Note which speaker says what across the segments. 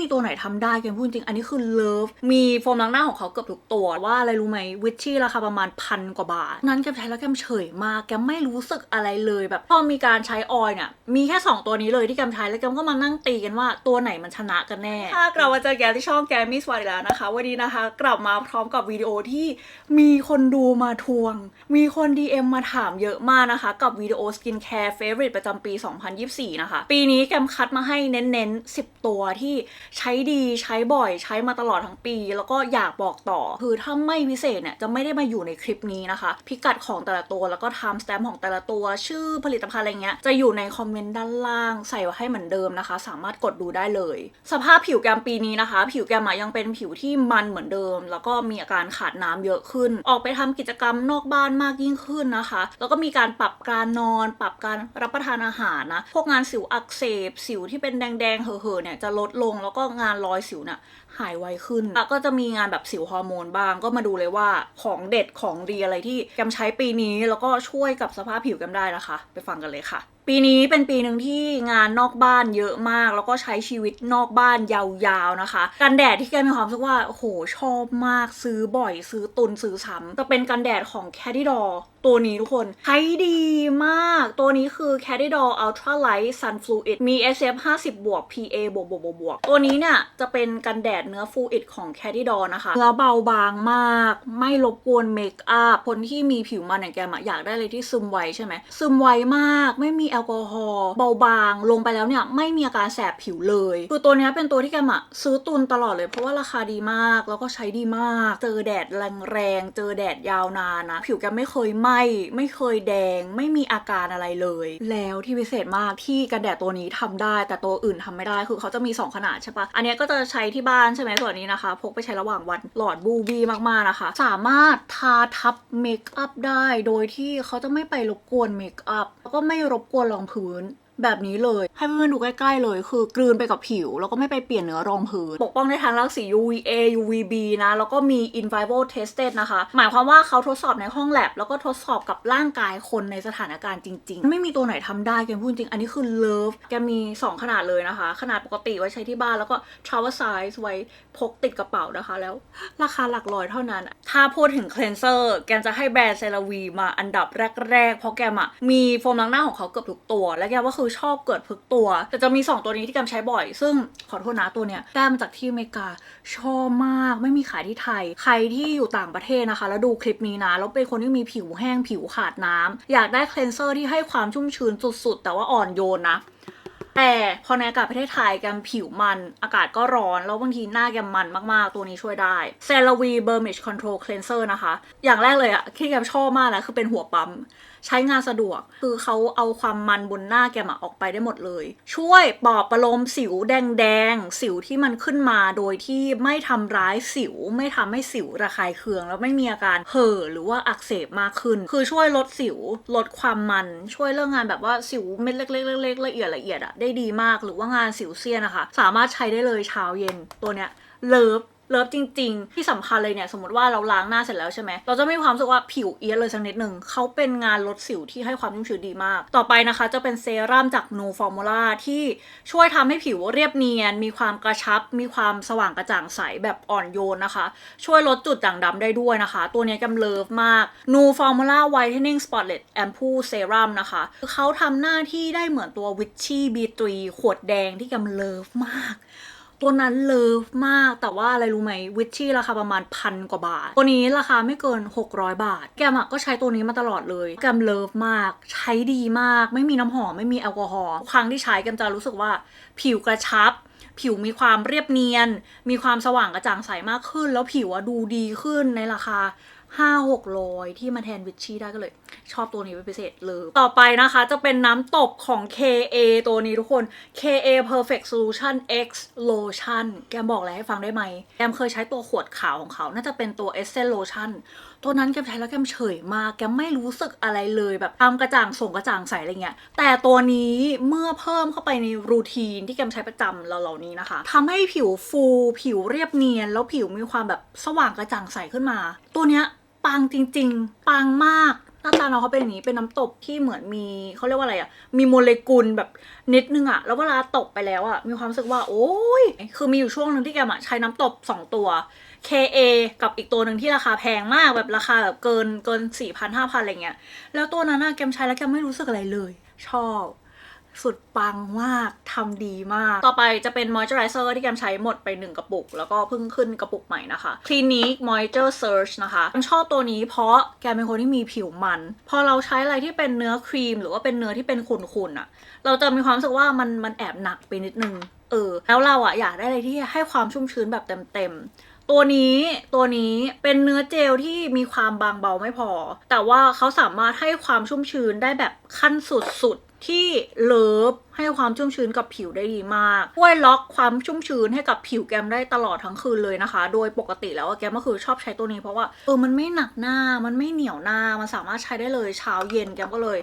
Speaker 1: มีตัวไหนทำได้แกมพูดจริง อันนี้คือเลิฟ มีโฟมล้างหน้าของเขาเกือบทุกตัวว่าอะไรรู้ไหมวิชชี่ราคาประมาณพันกว่าบาท นั้นแกใช้แล้วแกมเฉยมาก แกไม่รู้สึกอะไรเลยแบบพอมีการใช้ออยเนี่ยมีแค่ 2 ตัวนี้เลยที่แกมใช้แล้วแกมก็มานั่งตีกันว่าตัวไหนมันชนะกันแน่ถ้ากลับมาเจอแกที่ช่องแกมิสวายแล้วนะคะ วันนี้นะคะ กลับมาพร้อมกับวิดีโอที่มีคนดูมาทวง มีคน DM มาถามเยอะมากนะคะ กับวิดีโอสกินแคร์เฟ v o r i t e ประจำปี 2024 นะคะ ปีนี้แกมคัดมาให้เน้นๆ 10 ตัวที่ใช้ดีใช้บ่อยใช้มาตลอดทั้งปี แล้วก็อยากบอกต่อ คือถ้าไม่พิเศษเนี่ยจะไม่ได้มาอยู่ในคลิปนี้นะคะ พิกัดของแต่ละตัวแล้วก็ไทม์สแตมป์ของแต่ละตัวชื่อผลิตภัณฑ์อะไรเงี้ยจะอยู่ในคอมเมนต์ด้านล่างใส่ไว้ให้เหมือนเดิมนะคะ สามารถกดดูได้เลย สภาพผิวแกมปีนี้นะคะ ผิวแกมยังเป็นผิวที่มันเหมือนเดิม แล้วก็มีอาการขาดน้ำเยอะขึ้น ออกไปทำกิจกรรมนอกบ้านมากยิ่งขึ้นนะคะ แล้วก็มีการปรับการนอน ปรับการรับประทานอาหารนะพวกงานสิวอักเสบสิวที่เป็นแดงๆเห่อๆเนี่ยจะลดลงแล้วก็งานรอยสิวน่ะหายไวขึ้นก็จะมีงานแบบสิวฮอร์โมนบ้าง ก็มาดูเลยว่าของเด็ดของดีอะไรที่แกมใช้ปีนี้แล้วก็ช่วยกับสภาพผิวแกมได้นะคะ ไปฟังกันเลยค่ะ ปีนี้เป็นปีหนึ่งที่งานนอกบ้านเยอะมาก แล้วก็ใช้ชีวิตนอกบ้านยาวๆนะคะกันแดดที่แกมีความรู้สึกว่าโอ้โหชอบมากซื้อบ่อยซื้อตุนซื้อซ้ำจะเป็นกันแดดของ c a d y d o r ตัวนี้ทุกคนใช้ดีมาก ตัวนี้คือ c a d y d o r Ultra Light Sun Fluid มี SF 50บวก PA บวกบวกบวกบวกตัวนี้เนี่ย จะเป็นกันแดดเนื้อ Fluid ของ c a d y d o r นะคะเนื้อเบาบางมาก ไม่รบกวนเมคอัพคนที่มีผิวมันอย่างแกมอยากได้เลยที่ซึมไวใช่ไหม ซึมไวมาก ไม่มีแอลกอฮอล์เบาบาง ลงไปแล้วเนี่ย ไม่มีอาการแสบผิวเลย คือตัวนี้เป็นตัวที่แกมซื้อตุนตลอดเลยเพราะว่าราคาดีมาก แล้วก็ใช้ดีมาก เจอแดดแรงๆ เจอแดดยาวนานนะ ผิวแกไม่เคยไหม้ ไม่เคยแดง ไม่มีอาการอะไรเลย แล้วที่พิเศษมากที่กันแดดตัวนี้ทำได้ แต่ตัวอื่นทำไม่ได้คือเขาจะมี 2 ขนาดใช่ปะอันนี้ก็จะใช้ที่บ้านใช่ไหมส่วนนี้นะคะ พกไปใช้ระหว่างวันหลอดบูบีมากๆนะคะ สามารถทาทับเมคอัพได้ โดยที่เขาจะไม่ไปรบกวนเมคอัพแล้วก็ไม่รบกวนรองพื้น แบบนี้เลย ให้เพื่อนๆดูใกล้ๆเลย คือกลืนไปกับผิว แล้วก็ไม่ไปเปลี่ยนเนื้อรองพื้น ปกป้องได้ทั้งรังสี UVA UVB นะ แล้วก็มี in vivo tested นะคะ หมายความว่าเขาทดสอบในห้องแลบ แล้วก็ทดสอบกับร่างกายคนในสถานการณ์จริง ๆ ไม่มีตัวไหนทำได้แกพูดจริง อันนี้คือเลิฟแกมี 2 ขนาดเลยนะคะ ขนาดปกติไว้ใช้ที่บ้านแล้วก็ travel size ไว้พกติดกระเป๋านะคะ แล้วราคาหลักร้อยเท่านั้น ถ้าพูดถึง cleanser แกจะให้แบรนด์เซราวีมาอันดับแรกๆเพราะแกมะมีโฟมล้างหน้าของเขาเกือบทุกตัว และแกว่าคือชอบเกิดพึกตัว แต่จะมี 2 ตัวนี้ที่แกมใช้บ่อย ซึ่งขอโทษนะตัวเนี้ยได้มาจากที่อเมริกาชอบมากไม่มีขายที่ไทย ใครที่อยู่ต่างประเทศนะคะ แล้วดูคลิปนี้นะแล้วเป็นคนที่มีผิวแห้งผิวขาดน้ำอยากได้ cleanser ที่ให้ความชุ่มชื้นสุดๆ แต่ว่าอ่อนโยนนะแต่พอในอากาศประเทศไทยแกมผิวมัน อากาศก็ร้อน แล้วบางทีหน้าแกมมันมาก ๆ ตัวนี้ช่วยได้ c e r a v e Burnish Control Cleanser นะคะ อย่างแรกเลยอะที่แกมชอบมากนะคือเป็นหัวปั๊ม ใช้งานสะดวก คือเขาเอาความมันบนหน้าแกมอะออกไปได้หมดเลย ช่วยปอบประโลมสิวแดงๆ สิวที่มันขึ้นมาโดยที่ไม่ทำร้ายสิว ไม่ทำให้สิวระคายเคือง แล้วไม่มีอาการเห่อหรือว่าอักเสบมากขึ้น คือช่วยลดสิวลดความมันช่วยเรื่องงานแบบว่าสิวเม็ดเล็กๆเล็กๆละเอียดละเอียดอะได้ดีมากหรือว่างานสิวเซียนนะคะสามารถใช้ได้เลยเช้าเย็นตัวเนี้ยเลิฟ เลิฟจริง ๆ ที่สำคัญเลยเนี่ย สมมติว่าเราล้างหน้าเสร็จแล้วใช่ไหม เราจะไม่มีความรู้สึกว่าผิวเอียดเลยสักนิดหนึ่ง เขาเป็นงานลดสิวที่ให้ความชุ่มชื้นดีมาก ต่อไปนะคะจะเป็นเซรั่มจาก No Formula ที่ช่วยทำให้ผิวเรียบเนียน มีความกระชับ มีความสว่างกระจ่างใสแบบอ่อนโยนนะคะ ช่วยลดจุดด่างดำได้ด้วยนะคะ ตัวนี้กำเลิฟมาก No Formula Whitening Spotlet Ampoule Serum นะคะคือเขาทำหน้าที่ได้เหมือนตัว Vichy B3 ขวดแดงที่กำเลิฟมาก ตัวนั้นเลิฟมากแต่ว่าอะไรรู้ไหมวิชชี่ราคาประมาณพันกว่าบาท ตัวนี้ราคาไม่เกิน 600 บาท แกมก็ใช้ตัวนี้มาตลอดเลย แกมเลิฟมาก ใช้ดีมาก ไม่มีน้ำหอมไม่มีแอลกอฮอล์ครั้งที่ใช้แกมจะรู้สึกว่าผิวกระชับ ผิวมีความเรียบเนียน มีความสว่างกระจ่างใสมากขึ้น แล้วผิวอะดูดีขึ้นในราคา ห้าหกร้อยที่มาแทนวิชชี่ได้ก็เลย ชอบตัวนี้เป็นพิเศษเลยต่อไปนะคะจะเป็นน้ำตบของ KA ตัวนี้ทุกคน KA Perfect Solution X Lotion แกมบอกอะไรให้ฟังได้ไหม แกมเคยใช้ตัวขวดขาวของเขา น่าจะเป็นตัว Essence Lotion ตัวนั้นแกมใช้แล้วแกมเฉยมาก แกมไม่รู้สึกอะไรเลยแบบทำกระจ่างส่งกระจ่างใสอะไรเงี้ย แต่ตัวนี้เมื่อเพิ่มเข้าไปในรูทีนที่แกมใช้ประจำเหล่านี้นะคะทำให้ผิวฟู ผิวเรียบเนียน แล้วผิวมีความแบบสว่างกระจ่างใสขึ้นมา ตัวเนี้ย ปังจริง ๆ ปังมากน้าตาน้องเขาเป็นอย่างนี้เป็นน้ำตกที่เหมือนมีเขาเรียกว่าอะไรอะมีโมเลกุลแบบนิดนึงอะแล้วเวลาตกไปแล้วอะมีความรู้สึกว่า โอ้ยคือมีอยู่ช่วงหนึ่งที่แกมอะใช้น้ำตกสองตัว KA กับอีกตัวหนึ่งที่ราคาแพงมากแบบราคาแบบเกินเกินสี่พันห้าพันอะไรเงี้ยแล้วตัวนั้นอะแกมใช้แล้วแกไม่รู้สึกอะไรเลย ชอบ สุดปังมากทำดีมาก ต่อไปจะเป็นมอยเจอร์ไรเซอร์ที่แกมใช้หมดไป 1 กระปุก แล้วก็เพิ่งขึ้นกระปุกใหม่นะคะ Clinique Moisture Surge นะคะแกมชอบตัวนี้เพราะแกเป็นคนที่มีผิวมัน พอเราใช้อะไรที่เป็นเนื้อครีม หรือว่าเป็นเนื้อที่เป็นขุ่นๆอะเราจะมีความรู้สึกว่ามันมันแอบหนักไปนิดนึงเออแล้วเราอะอยากได้อะไรที่ให้ความชุ่มชื้นแบบเต็มๆ ตัวนี้ตัวนี้เป็นเนื้อเจลที่มีความบางเบาไม่พอ แต่ว่าเขาสามารถให้ความชุ่มชื้นได้แบบขั้นสุดๆ ที่เลิฟให้ความชุ่มชื้นกับผิวได้ดีมากช่วยล็อกความชุ่มชื้นให้กับผิวแกมได้ตลอดทั้งคืนเลยนะคะ โดยปกติแล้วแกมก็คือชอบใช้ตัวนี้เพราะว่าเออมันไม่หนักหน้ามันไม่เหนียวหน้ามันสามารถใช้ได้เลยเช้าเย็นแกมก็เลย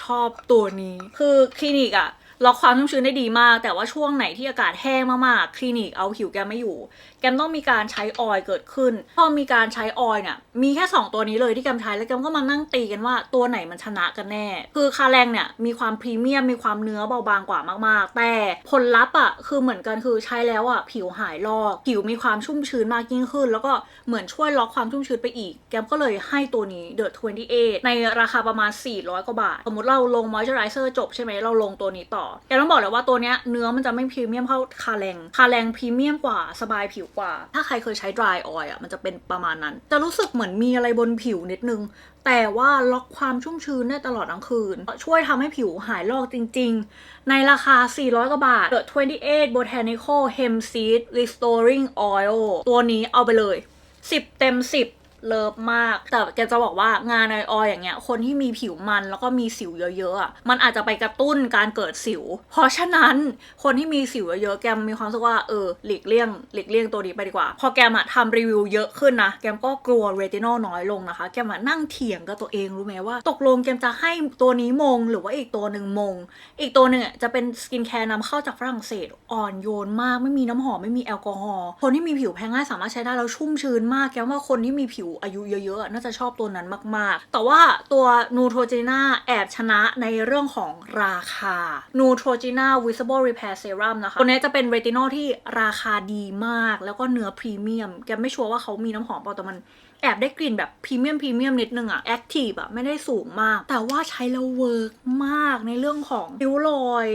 Speaker 1: ชอบตัวนี้ คือคลินิกอะ ล็อกความชุ่มชื้นได้ดีมาก แต่ว่าช่วงไหนที่อากาศแห้งมากๆ คลินิกเอาผิวแกไม่อยู่ แกมต้องมีการใช้ออยล์เกิดขึ้น พอมีการใช้ออยล์เนี่ย มีแค่ 2 ตัวนี้เลยที่แกมใช้ แล้วแกมก็มานั่งตีกันว่าตัวไหนมันชนะกันแน่ คือคาแรงเนี่ย มีความพรีเมียม มีความเนื้อเบาบางกว่ามากๆ แต่ผลลัพธ์อะ คือเหมือนกันคือใช้แล้วอะผิวหายลอก ผิวมีความชุ่มชื้นมากยิ่งขึ้น แล้วก็เหมือนช่วยล็อกความชุ่มชื้นไปอีก แกมก็เลยให้ตัวนี้ The 28ในราคาประมาณ400กว่าบาท สมมติเราลงมอยเจอไรเซอร์จบใช่ไหมเราลงตัวนี้ต่อแกต้องบอกเลยว่าตัวเนี้ยเนื้อมันจะไม่พรีเมียมเท่าคาแรงคาแรงพรีเมียมกว่าสบายผิวกว่า ถ้าใครเคยใช้ dry oil อะมันจะเป็นประมาณนั้น จะรู้สึกเหมือนมีอะไรบนผิวนิดนึง แต่ว่าล็อกความชุ่มชื้นได้ตลอดทั้งคืน ช่วยทำให้ผิวหายลอกจริง ๆ ในราคา 400 กว่าบาท The 28 Botanical Hemp Seed Restoring Oil ตัวนี้เอาไปเลย 10 เต็ม 10 เลิฟมาก แต่แกจะบอกว่างานในออยอย่างเงี้ย คนที่มีผิวมันแล้วก็มีสิวเยอะๆอะมันอาจจะไปกระตุ้นการเกิดสิว เพราะฉะนั้นคนที่มีสิวเยอะๆแกมีความรู้สึกว่าเออหลีกเลี่ยงหลีกเลี่ยงตัวนี้ไปดีกว่า พอแกมอะทำรีวิวเยอะขึ้นนะ แกมก็กลัวเรตินอลน้อยลงนะคะ แกมอะนั่งเถียงกับตัวเองรู้ไหมว่า ตกลงแกมจะให้ตัวนี้มงหรือว่าอีกตัวหนึ่งมง อีกตัวหนึ่งอะจะเป็นสกินแคร์นำเข้าจากฝรั่งเศสอ่อนโยนมากไม่มีน้ำหอมไม่มีแอลกอฮอล์คนที่มีผิวแพ้ง่ายสามารถใช้ได้แล้วชุ่มชื้นมากแกว่าคนที่มีผิวอายุเยอะๆ น่าจะชอบตัวนั้นมากๆ แต่ว่าตัวนูโทรจีน่าแอบชนะในเรื่องของราคานูโทรจีน่า visible repair serum นะคะตัวนี้จะเป็นเรตินอลที่ราคาดีมาก แล้วก็เนื้อพรีเมียมแกไม่ชัวร์ว่าเขามีน้ำหอมเปล่าแต่มันแอบได้กลิ่นแบบพรีเมียมพรีเมียมนิดนึงอะแอคทีฟอะไม่ได้สูงมาก แต่ว่าใช้แล้วเวิร์กมากในเรื่องของริ้วรอย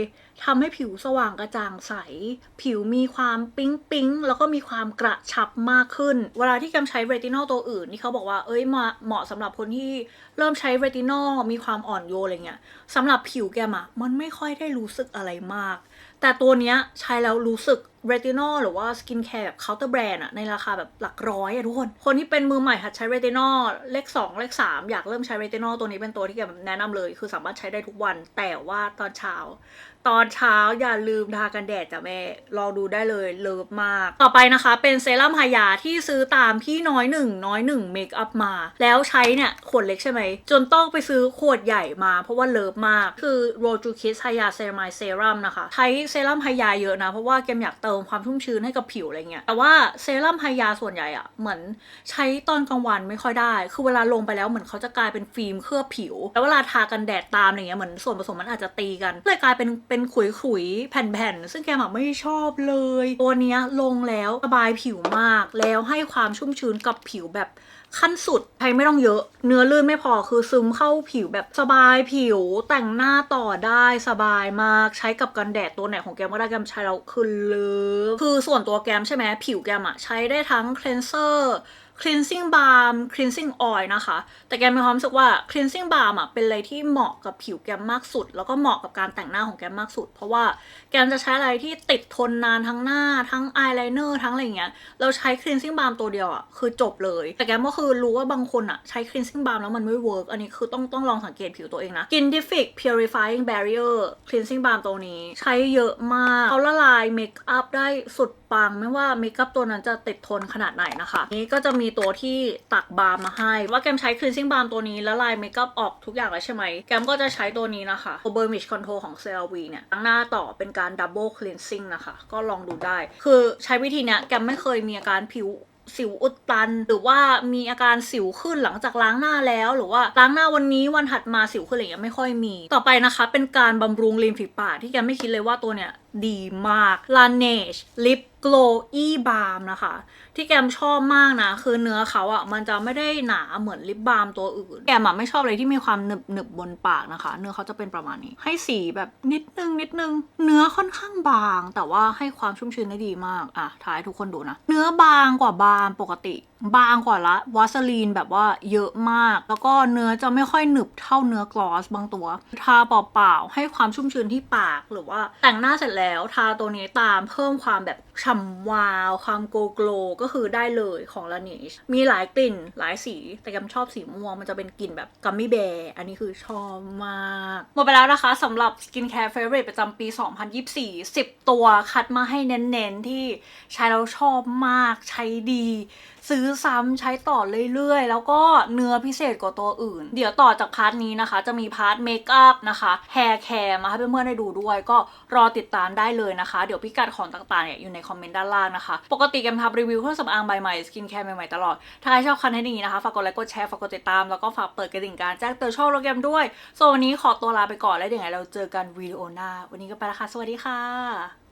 Speaker 1: ทำให้ผิวสว่างกระจ่างใส ผิวมีความปิ๊งปิ๊งแล้วก็มีความกระชับมากขึ้น เวลาที่แกมใช้เรตินอลตัวอื่นนี่เขาบอกว่าเอ้ยเหมาะเหมาะสำหรับคนที่เริ่มใช้เรตินอลมีความอ่อนโยนอะไรเงี้ยสำหรับผิวแกมอะมันไม่ค่อยได้รู้สึกอะไรมาก แต่ตัวเนี้ยใช้แล้วรู้สึกเรตินอลหรือว่าสกินแคร์แบบเคาน์เตอร์แบรนด์อะในราคาแบบหลักร้อยอะทุกคน คนที่เป็นมือใหม่หัดใช้เรตินอลเลข 2 เลข 3 อยากเริ่มใช้เรตินอลตัวนี้เป็นตัวที่แกแบบแนะนำเลย คือสามารถใช้ได้ทุกวัน แต่ว่าตอนเช้า ตอนเช้าอย่าลืมทากันแดดจ้ะแม่รอดูได้เลยเลิฟมาก ต่อไปนะคะ เป็นเซรั่มฮายาที่ซื้อตามพี่น้อยหนึ่งน้อยหนึ่งเมคอัพมา แล้วใช้เนี่ยขวดเล็กใช่ไหมจนต้องไปซื้อขวดใหญ่มา เพราะว่าเลิฟมากคือ r o j u Kiss Haya Ceramide Serum นะคะใช้เซรั่มไฮยาเยอะนะ เพราะว่าแกมอยากเติมความชุ่มชื้นให้กับผิวอะไรเงี้ย แต่ว่าเซรั่มไฮยาส่วนใหญ่อะเหมือนใช้ตอนกลางวันไม่ค่อยได้ คือเวลาลงไปแล้วเหมือนเขาจะกลายเป็นฟิล์มเคลือบผิว แล้วเวลาทากันแดดตามอะไรเงี้ยเหมือนส่วนผสมมันอาจจะตีกันเลยกลายเป็นเป็นขุยๆแผ่นๆ ซึ่งแกมอะไม่ชอบเลย ตัวเนี้ยลงแล้วสบายผิวมาก แล้วให้ความชุ่มชื้นกับผิวแบบขั้นสุดใช้ไม่ต้องเยอะ เนื้อลื่นไม่พอคือซึมเข้าผิวแบบสบายผิวแต่งหน้าต่อได้สบายมากใช้กับกันแดดตัวไหนของแกมก็ได้แกมใช้แล้วคือเลิฟคือส่วนตัวแกมใช่ไหมผิวแกมอะใช้ได้ทั้ง cleanser cleansing balm cleansing oil นะคะ แต่แกมีความรู้สึกว่า cleansing balm อะเป็นอะไรที่เหมาะกับผิวแกมมากสุด แล้วก็เหมาะกับการแต่งหน้าของแกมมากสุด เพราะว่าแกมจะใช้อะไรที่ติดทนนานทั้งหน้าทั้ง eyeliner ทั้งอะไรเงี้ย เราใช้ cleansing balm ตัวเดียวอะคือจบเลย แต่แกมก็คือรู้ว่าบางคนอะใช้ cleansing balm แล้วมันไม่ work อันนี้คือต้องต้องลองสังเกตผิวตัวเองนะ Skintific purifying barrier cleansing balm ตัวนี้ ใช้เยอะมากเขาละลายเมคอัพได้สุด ปังไม่ว่าเมคอัพตัวนั้นจะติดทนขนาดไหนนะคะ นี้ก็จะมีตัวที่ตักบาล์มมาให้ ว่าแกมใช้ cleansing balm ตัวนี้แล้วลายเมคอัพออกทุกอย่างแล้วใช่ไหม แกมก็จะใช้ตัวนี้นะคะ Burnish Control ของ CLV เนี่ยตั้งหน้าต่อเป็นการ double cleansing นะคะ ก็ลองดูได้ คือใช้วิธีเนี้ยแกมไม่เคยมีอาการผิวสิวอุดตัน หรือว่ามีอาการสิวขึ้นหลังจากล้างหน้าแล้ว หรือว่าล้างหน้าวันนี้วันถัดมาสิวขึ้นอะไรอย่างเงี้ยไม่ค่อยมี ต่อไปนะคะ เป็นการบำรุงริมฝีปากที่แกไม่คิดเลยว่าตัวเนี้ยดีมาก Laneige Lip glowy Balm นะคะ ที่แกมชอบมากนะ คือเนื้อเขาอะ่ะ มันจะไม่ได้หนาเหมือนลิปบาล์มตัวอื่น แกมอะไม่ชอบอะไรที่มีความหนึบหนึบบนปากนะคะ เนื้อเขาจะเป็นประมาณนี้ ให้สีแบบนิดนึงนิดนึง เนื้อค่อนข้างบาง แต่ว่าให้ความชุ่มชื้นได้ดีมาก อะทายทุกคนดูนะ เนื้อบางกว่าบาล์มปกติ บางกว่าละวาสลีนแบบว่าเยอะมาก แล้วก็เนื้อจะไม่ค่อยหนึบเท่าเนื้อกลอสบางตัว ทาเปล่าๆให้ความชุ่มชื้นที่ปากหรือว่าแต่งหน้าเสร็จแล้วทาตัวนี้ตามเพิ่มความแบบฉ่ำวาว ความโกโกลก็คือได้เลยของ Laneige มีหลายกลิ่นหลายสี แต่แกมชอบสีม่วงมันจะเป็นกลิ่นแบบกัมมี่แบร์อันนี้คือชอบมาก หมดไปแล้วนะคะสำหรับ Skincare Favorite ประจำปี 2024 10 ตัวคัดมาให้เน้นๆที่ใช้แล้วชอบมากใช้ดี ซื้อซ้ำใช้ต่อเรื่อยๆ แล้วก็เนื้อพิเศษกว่าตัวอื่น เดี๋ยวต่อจากพาร์ทนี้นะคะ จะมีพาร์ทเมคอัพนะคะแฮร์แคร์มาให้เพื่อนๆได้ดูด้วย ก็รอติดตามได้เลยนะคะ เดี๋ยวพิกัดของต่างๆเนี่ยอยู่ในคอมเมนต์ด้านล่างนะคะ ปกติแกมทำรีวิวเครื่องสำอางใบใหม่สกินแคร์ใหม่ๆตลอด ถ้าใครชอบคอนเทนต์นี้นะคะฝากกดไลค์กดแชร์ฝากกดติดตามแล้วก็ฝากเปิดกระดิ่งการแจ้งเตือนช่องโปรแกรมด้วยส่วนวันนี้ขอตัวลาไปก่อนแล้วเดี๋ยวไงเราเจอกันวิดีโอหน้า วันนี้ก็ไปแล้วค่ะสวัสดีค่ะ